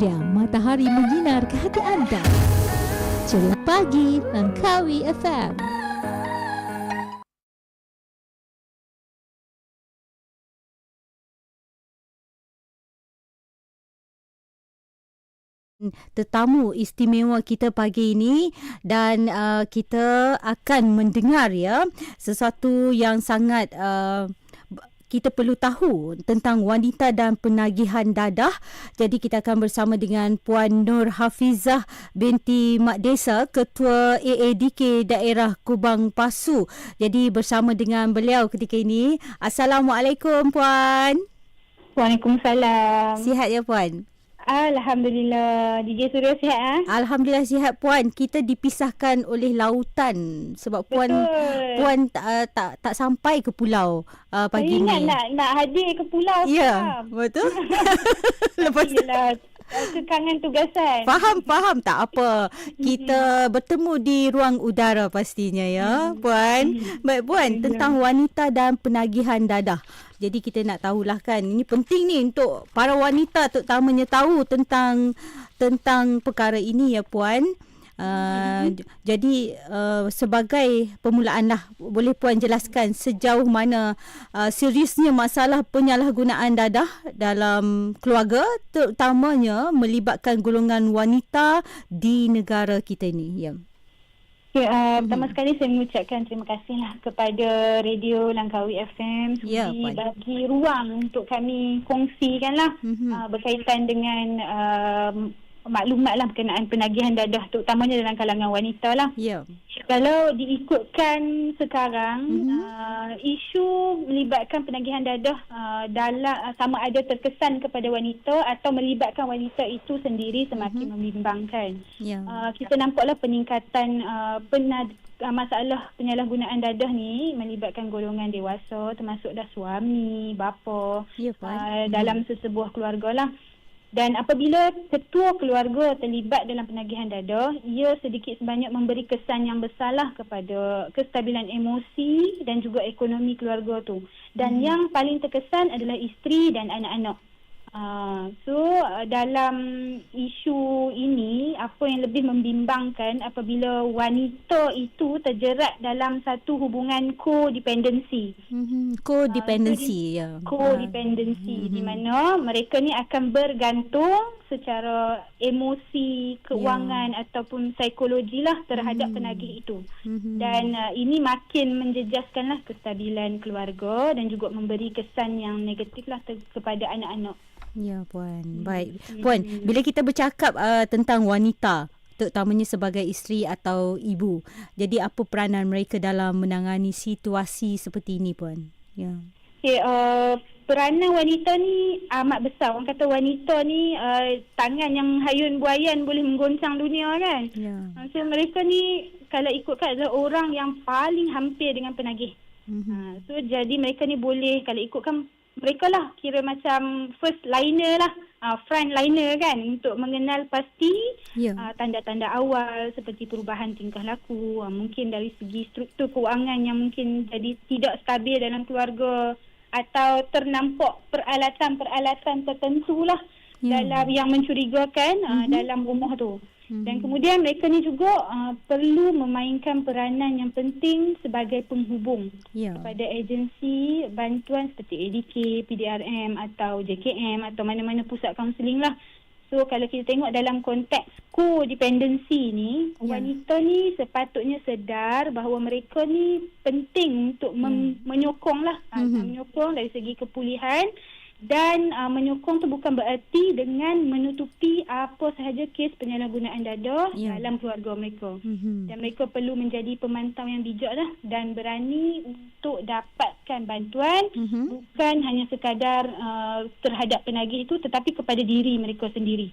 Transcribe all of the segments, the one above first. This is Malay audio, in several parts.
Suria Matahari Menyinar ke Hati Anda. Ceria Pagi Langkawi FM tetamu istimewa kita pagi ini dan uh, kita akan mendengar ya sesuatu yang sangat uh, kita perlu tahu tentang wanita dan penagihan dadah. Jadi kita akan bersama dengan Puan Nur Hafizah binti Mak Desa, Ketua AADK Daerah Kubang Pasu. Jadi bersama dengan beliau ketika ini. Assalamualaikum Puan. Waalaikumsalam. Sihat ya Puan? Alhamdulillah. DJ Surya sihat ah? Alhamdulillah sihat puan. Kita dipisahkan oleh lautan sebab puan Betul. puan uh, tak tak sampai ke pulau uh, pagi Saya ingat ni. nak nak hadir ke pulau Ya, sekarang. betul. Lepas tu kekangan tugasan. Faham, faham. Tak apa. Kita bertemu di ruang udara pastinya ya, Puan. Baik, Puan. Tentang wanita dan penagihan dadah. Jadi kita nak tahulah kan. Ini penting ni untuk para wanita terutamanya tahu tentang tentang perkara ini ya, Puan. Uh, j- jadi uh, sebagai permulaan lah boleh puan jelaskan sejauh mana uh, seriusnya masalah penyalahgunaan dadah dalam keluarga terutamanya melibatkan golongan wanita di negara kita ini ya Ya, uh, pertama sekali saya mengucapkan terima kasihlah kepada Radio Langkawi FM sudi Puan. bagi ruang untuk kami kongsikanlah Mhm. uh, berkaitan dengan uh, maklumat lah berkenaan penagihan dadah terutamanya dalam kalangan wanita lah. ya Kalau diikutkan sekarang Mhm. uh, isu melibatkan penagihan dadah uh, dalam uh, sama ada terkesan kepada wanita atau melibatkan wanita itu sendiri semakin membimbangkan. ya Uh, kita nampaklah peningkatan uh, penad uh, masalah penyalahgunaan dadah ni melibatkan golongan dewasa termasuk dah suami, bapa puan uh, dalam sesebuah keluarga lah. Dan apabila ketua keluarga terlibat dalam penagihan dadah, ia sedikit sebanyak memberi kesan yang besarlah kepada kestabilan emosi dan juga ekonomi keluarga tu. Dan yang paling terkesan adalah isteri dan anak-anak. Uh, so uh, dalam isu ini apa yang lebih membimbangkan apabila wanita itu terjerat dalam satu hubungan codependency Mhm. codependency ya codependency di mana mereka ni akan bergantung secara emosi, keuangan ataupun psikologi lah terhadap Hmm. penagih itu. Mhm. Dan uh, ini makin menjejaskanlah kestabilan keluarga dan juga memberi kesan yang negatif lah ter- kepada anak-anak. Ya puan. Baik. Puan, bila kita bercakap uh, tentang wanita terutamanya sebagai isteri atau ibu. Jadi apa peranan mereka dalam menangani situasi seperti ini puan? Ya. Okay, uh, peranan wanita ni amat besar. Orang kata wanita ni uh, tangan yang hayun buayan boleh menggoncang dunia kan. Ya. Uh, So mereka ni kalau ikutkan adalah orang yang paling hampir dengan penagih. Mhm. Ha, so jadi mereka ni boleh kalau ikutkan mereka lah kira macam first liner lah. Uh, front liner kan untuk mengenal pasti Ya. uh, tanda-tanda awal seperti perubahan tingkah laku, uh, mungkin dari segi struktur keuangan yang mungkin jadi tidak stabil dalam keluarga atau ternampak peralatan-peralatan tertentu lah Ya. dalam yang mencurigakan uh, dalam rumah tu. Dan kemudian mereka ni juga uh, perlu memainkan peranan yang penting sebagai penghubung Ya. kepada agensi bantuan seperti ADK, PDRM atau JKM atau mana-mana pusat kaunseling lah. So kalau kita tengok dalam konteks codependency ni, Ya. wanita ni sepatutnya sedar bahawa mereka ni penting untuk mem- menyokong lah. Ah, Mhm. Menyokong dari segi kepulihan dan uh, menyokong tu bukan bererti dengan menutupi apa sahaja kes penyalahgunaan dadah Ya. dalam keluarga mereka. Mhm. Dan mereka perlu menjadi pemantau yang bijak lah dan berani untuk dapatkan bantuan Mhm. bukan hanya sekadar uh, terhadap penagih itu tetapi kepada diri mereka sendiri.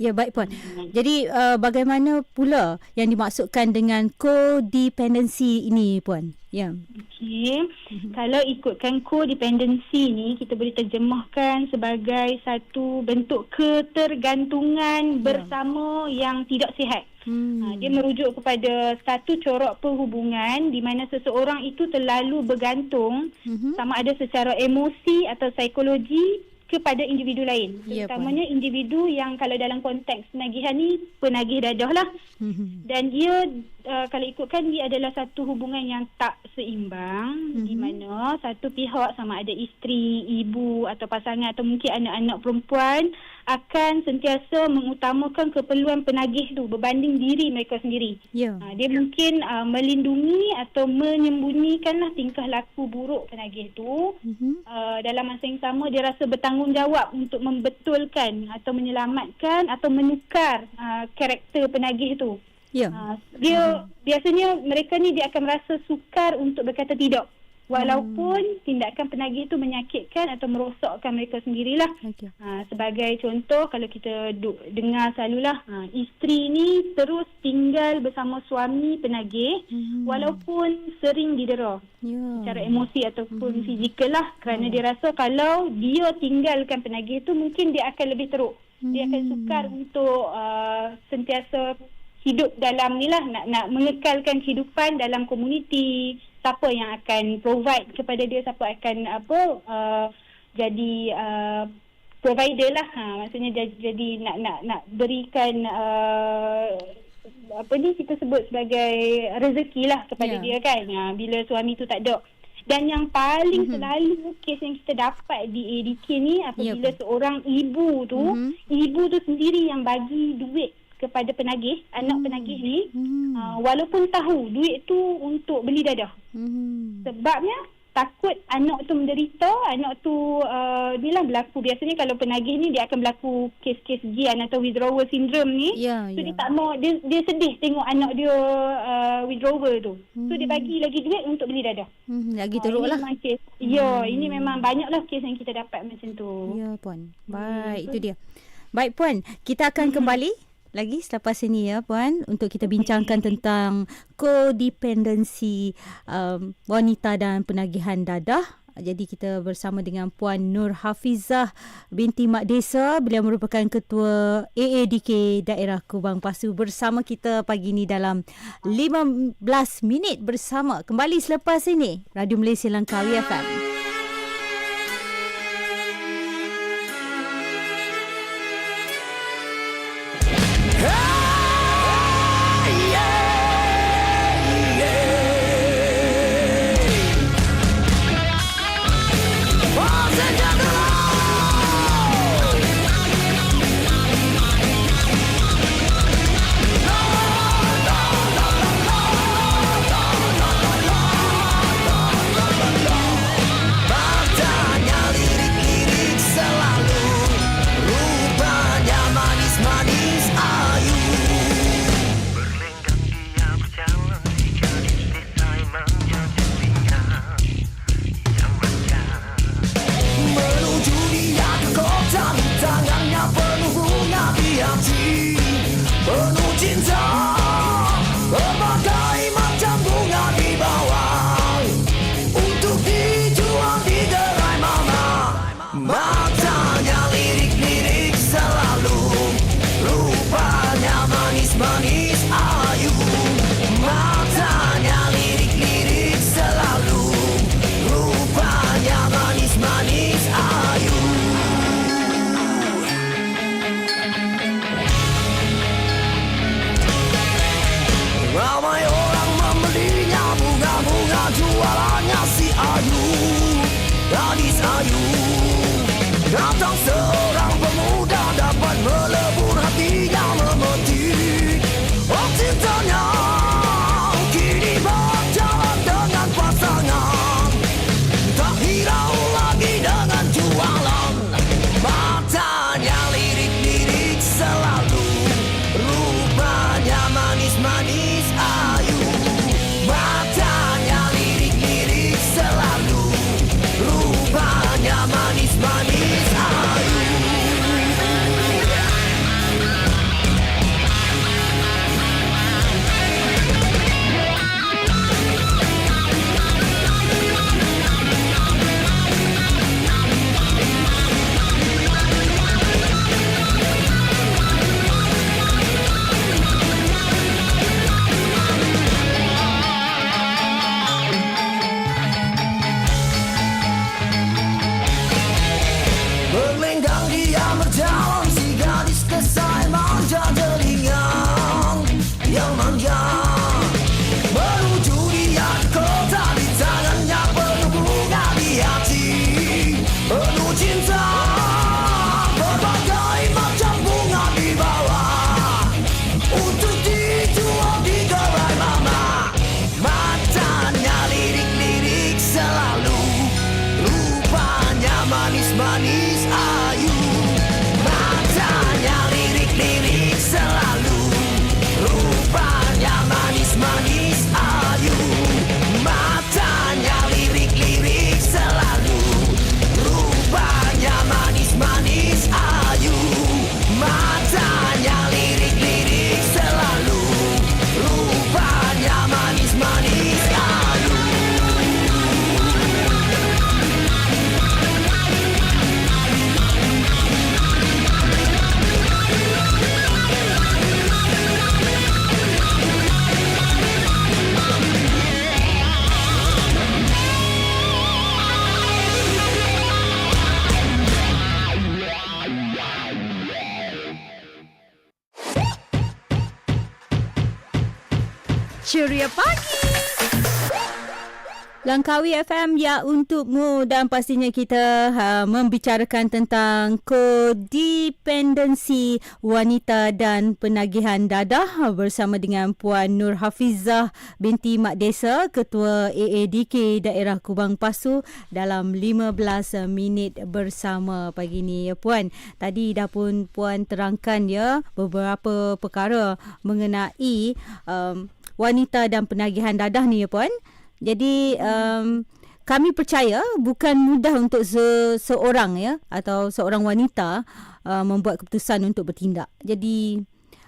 Ya baik puan. Jadi uh, bagaimana pula yang dimaksudkan dengan codependency ini puan? Ya. Okey. Kalau ikutkan codependency ni kita boleh terjemahkan sebagai satu bentuk ketergantungan Ya. bersama yang tidak sihat. Hmm. Ha, dia merujuk kepada satu corak perhubungan di mana seseorang itu terlalu bergantung Mhm. sama ada secara emosi atau psikologi kepada individu lain. Ya, Terutamanya individu yang kalau dalam konteks penagihan ni penagih dadah lah. Dan dia uh, kalau ikutkan dia adalah satu hubungan yang tak seimbang Mhm. di mana satu pihak sama ada isteri, ibu atau pasangan atau mungkin anak-anak perempuan akan sentiasa mengutamakan keperluan penagih tu berbanding diri mereka sendiri. Ya. Ha, dia mungkin uh, melindungi atau menyembunyikanlah tingkah laku buruk penagih tu Mhm. uh, dalam masa yang sama dia rasa bertanggungjawab untuk membetulkan atau menyelamatkan atau menukar uh, karakter penagih tu. Ya. Uh, dia biasanya mereka ni dia akan merasa sukar untuk berkata tidak walaupun tindakan penagih tu menyakitkan atau merosakkan mereka sendirilah. Okey. Ha, sebagai contoh kalau kita du- dengar selalulah ha, isteri ni terus tinggal bersama suami penagih Mhm. walaupun sering didera Ya. secara emosi ataupun fizikal lah kerana dia rasa kalau dia tinggalkan penagih tu mungkin dia akan lebih teruk. Dia akan sukar untuk uh, sentiasa hidup dalam ni lah nak, nak mengekalkan kehidupan dalam komuniti siapa yang akan provide kepada dia siapa akan apa uh, jadi uh, provider lah ha, maksudnya jadi, jadi nak nak nak berikan uh, apa ni kita sebut sebagai rezeki lah kepada Ya. dia kan ha, bila suami tu tak ada dan yang paling Mhm. selalu kes yang kita dapat di ADK ni apabila Ya. seorang ibu tu Mhm. ibu tu sendiri yang bagi duit kepada penagih anak Hmm. penagih ni Mhm. uh, walaupun tahu duit tu untuk beli dadah Mhm. sebabnya takut anak tu menderita anak tu uh, ni lah berlaku biasanya kalau penagih ni dia akan berlaku kes-kes gian atau withdrawal syndrome ni Ya, so ya. dia tak mau dia, dia sedih tengok anak dia uh, withdrawal tu so dia Hmm. bagi lagi duit untuk beli dadah Mhm. Lagi Ah, teruk ini lah. ya Hmm. ini memang banyaklah kes yang kita dapat macam tu Ya, Puan. Baik, itu dia. Baik, Puan. Kita akan kembali lagi selepas ini ya, Puan. Untuk kita bincangkan tentang kodependensi um, wanita dan penagihan dadah. Jadi kita bersama dengan Puan Nur Hafizah binti Mak Desa. Beliau merupakan ketua AADK Daerah Kubang Pasu bersama kita pagi ini dalam 15 minit bersama. Kembali selepas ini. Radio Malaysia Langkawi FM. Pagi. Langkawi FM ya untukmu dan pastinya kita ha, membicarakan tentang kodependensi wanita dan penagihan dadah bersama dengan Puan Nur Hafizah binti Mak Desa Ketua AADK Daerah Kubang Pasu dalam 15 minit bersama pagi ni ya Puan. Tadi dah pun Puan terangkan ya beberapa perkara mengenai um, wanita dan penagihan dadah ni ya Puan. Jadi um, kami percaya bukan mudah untuk se- seorang ya atau seorang wanita uh, membuat keputusan untuk bertindak. Jadi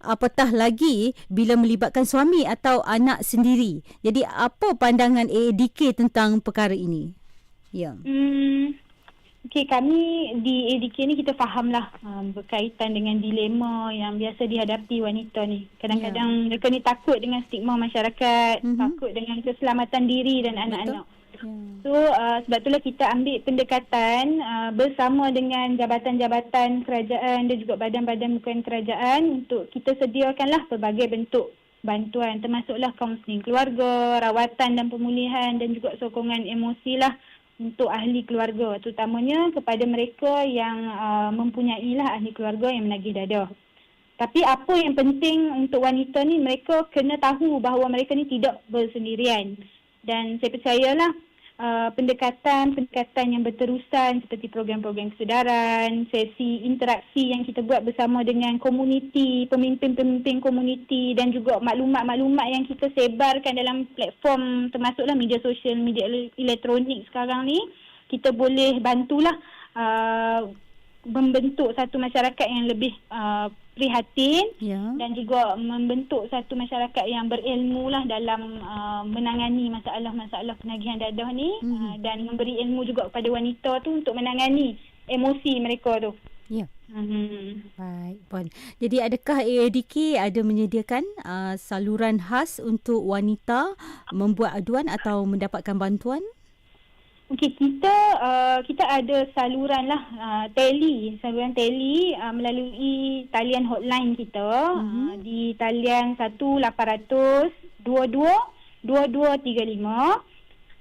apatah lagi bila melibatkan suami atau anak sendiri. Jadi apa pandangan AADK tentang perkara ini? Ya. Hmm, Okey, kami di ADK ni kita fahamlah um, berkaitan dengan dilema yang biasa dihadapi wanita ni. Kadang-kadang mereka ni takut dengan stigma masyarakat, Mhm. takut dengan keselamatan diri dan anak-anak. Ya. So uh, sebab itulah kita ambil pendekatan uh, bersama dengan jabatan-jabatan kerajaan dan juga badan-badan bukan kerajaan untuk kita sediakanlah pelbagai bentuk bantuan termasuklah kaunseling keluarga, rawatan dan pemulihan dan juga sokongan emosi lah untuk ahli keluarga terutamanya kepada mereka yang uh, mempunyai lah ahli keluarga yang menagih dadah. Tapi apa yang penting untuk wanita ni mereka kena tahu bahawa mereka ni tidak bersendirian. Dan saya percayalah uh, pendekatan-pendekatan yang berterusan seperti program-program kesedaran, sesi interaksi yang kita buat bersama dengan komuniti, pemimpin-pemimpin komuniti dan juga maklumat-maklumat yang kita sebarkan dalam platform termasuklah media sosial, media ele- elektronik sekarang ni, kita boleh bantulah uh, membentuk satu masyarakat yang lebih uh, prihatin Ya. dan juga membentuk satu masyarakat yang berilmu lah dalam uh, menangani masalah-masalah penagihan dadah ni Mhm. uh, dan memberi ilmu juga kepada wanita tu untuk menangani emosi mereka tu. Ya. Hmm. Baik, Puan. Jadi adakah AADK ada menyediakan uh, saluran khas untuk wanita membuat aduan atau mendapatkan bantuan? Okey, kita uh, kita ada saluran lah uh, tele, saluran tele uh, melalui talian hotline kita Mhm. uh, di talian 1800 22 2235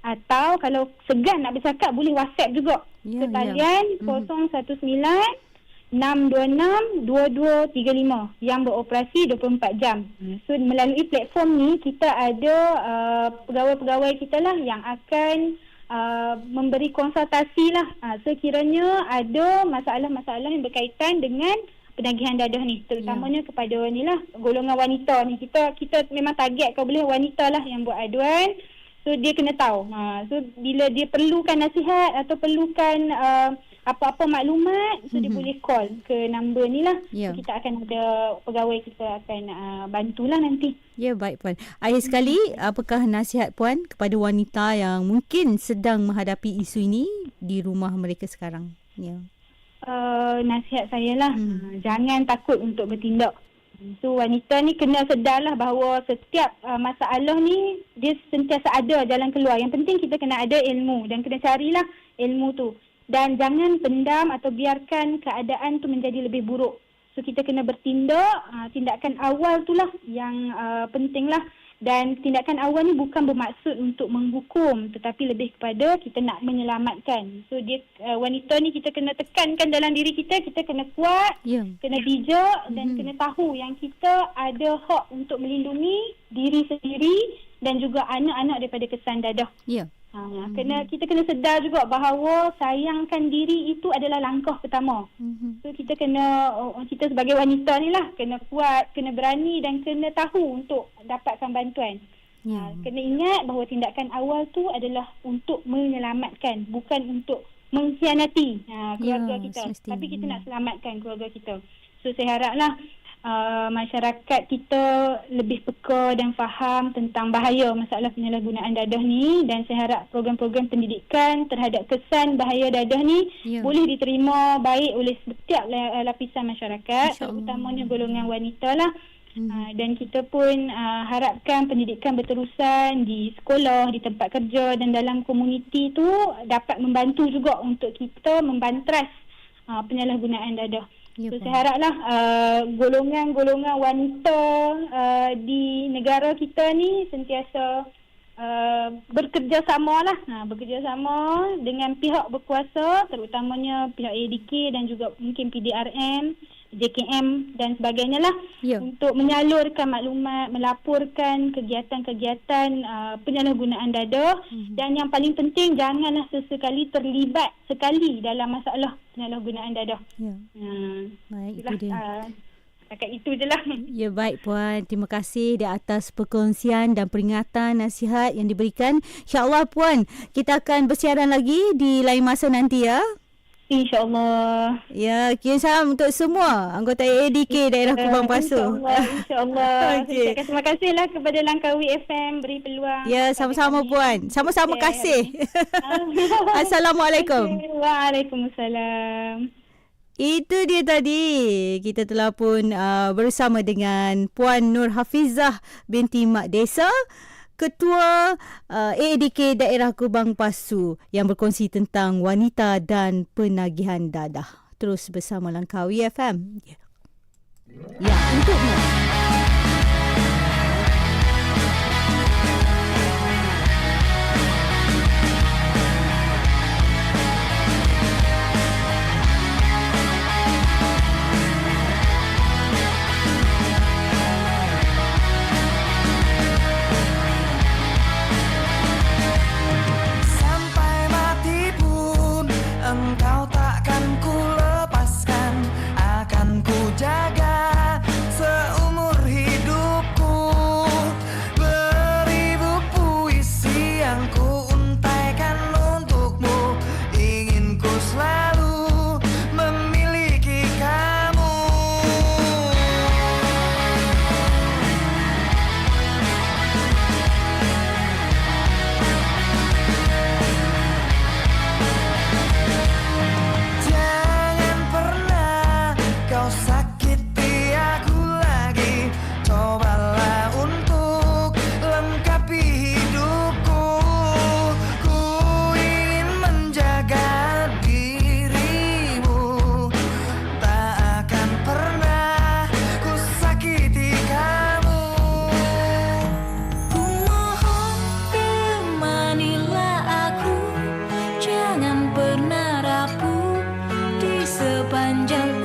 atau kalau segan nak bercakap boleh WhatsApp juga Ya, ke talian ya. Mhm. 019 626 2235 yang beroperasi 24 jam. So melalui platform ni kita ada uh, pegawai-pegawai kita lah yang akan uh, memberi konsultasi lah. Uh, sekiranya ada masalah-masalah yang berkaitan dengan penagihan dadah ni terutamanya ya. kepada ni lah golongan wanita ni. Kita kita memang target kau boleh wanita lah yang buat aduan. So dia kena tahu. Ha so bila dia perlukan nasihat atau perlukan uh, apa-apa maklumat so mm-hmm. dia Mhm. boleh call ke number ni lah Ya. so, kita akan ada pegawai kita akan uh, bantulah nanti Ya, baik Puan. Akhir sekali, apakah nasihat Puan kepada wanita yang mungkin sedang menghadapi isu ini di rumah mereka sekarang? Ya. uh, nasihat saya lah Hmm. hmm. jangan takut untuk bertindak. So wanita ni kena sedarlah bahawa setiap uh, masalah ni dia sentiasa ada jalan keluar. Yang penting kita kena ada ilmu dan kena carilah ilmu tu. Dan jangan pendam atau biarkan keadaan tu menjadi lebih buruk. So kita kena bertindak, uh, tindakan awal tu lah yang uh, penting lah. Dan tindakan awal ni bukan bermaksud untuk menghukum tetapi lebih kepada kita nak menyelamatkan. So dia uh, wanita ni kita kena tekankan dalam diri kita, kita kena kuat, Ya. kena bijak dan Mhm. kena tahu yang kita ada hak untuk melindungi diri sendiri dan juga anak-anak daripada kesan dadah. Ya. Ha, kena kita kena sedar juga bahawa sayangkan diri itu adalah langkah pertama. Mhm. So kita kena oh, kita sebagai wanita ni lah kena kuat, kena berani dan kena tahu untuk dapatkan bantuan. Ya. Ha, kena ingat bahawa tindakan awal tu adalah untuk menyelamatkan, bukan untuk mengkhianati ha, keluarga Ya, kita. semestinya. Tapi kita nak selamatkan keluarga kita. So saya haraplah uh, masyarakat kita lebih peka dan faham tentang bahaya masalah penyalahgunaan dadah ni dan saya harap program-program pendidikan terhadap kesan bahaya dadah ni Ya. boleh diterima baik oleh setiap la- lapisan masyarakat terutamanya golongan wanita lah Mhm. Uh, dan kita pun uh, harapkan pendidikan berterusan di sekolah, di tempat kerja dan dalam komuniti tu dapat membantu juga untuk kita membantras uh, penyalahgunaan dadah. Ya, so saya haraplah uh, golongan-golongan wanita uh, di negara kita ni sentiasa uh, bekerjasama lah. Ha, bekerjasama dengan pihak berkuasa terutamanya pihak ADK dan juga mungkin PDRM, JKM dan sebagainya lah Ya. untuk menyalurkan maklumat, melaporkan kegiatan-kegiatan uh, penyalahgunaan dada Mhm. dan yang paling penting janganlah sesekali terlibat sekali dalam masalah penyalahgunaan dada. Ya. Hmm. Baik, itu Itulah dia. uh, setakat itu je lah. Ya baik Puan, terima kasih di atas perkongsian dan peringatan nasihat yang diberikan. InsyaAllah Puan, kita akan bersiaran lagi di lain masa nanti ya. InsyaAllah. Ya, kirim salam untuk semua anggota AADK daerah Kubang Pasu. InsyaAllah. InsyaAllah. Okey. Saya terima kasihlah kepada Langkawi FM beri peluang. Ya, sama-sama kami. Puan. Sama-sama Okey. kasih. Assalamualaikum. Waalaikumsalam. Itu dia tadi. Kita telah pun uh, bersama dengan Puan Nur Hafizah binti Mak Desa. Ketua uh, AADK Daerah Kubang Pasu yang berkongsi tentang wanita dan penagihan dadah. Terus bersama Langkawi FM. Ya, ya untukmu. sancım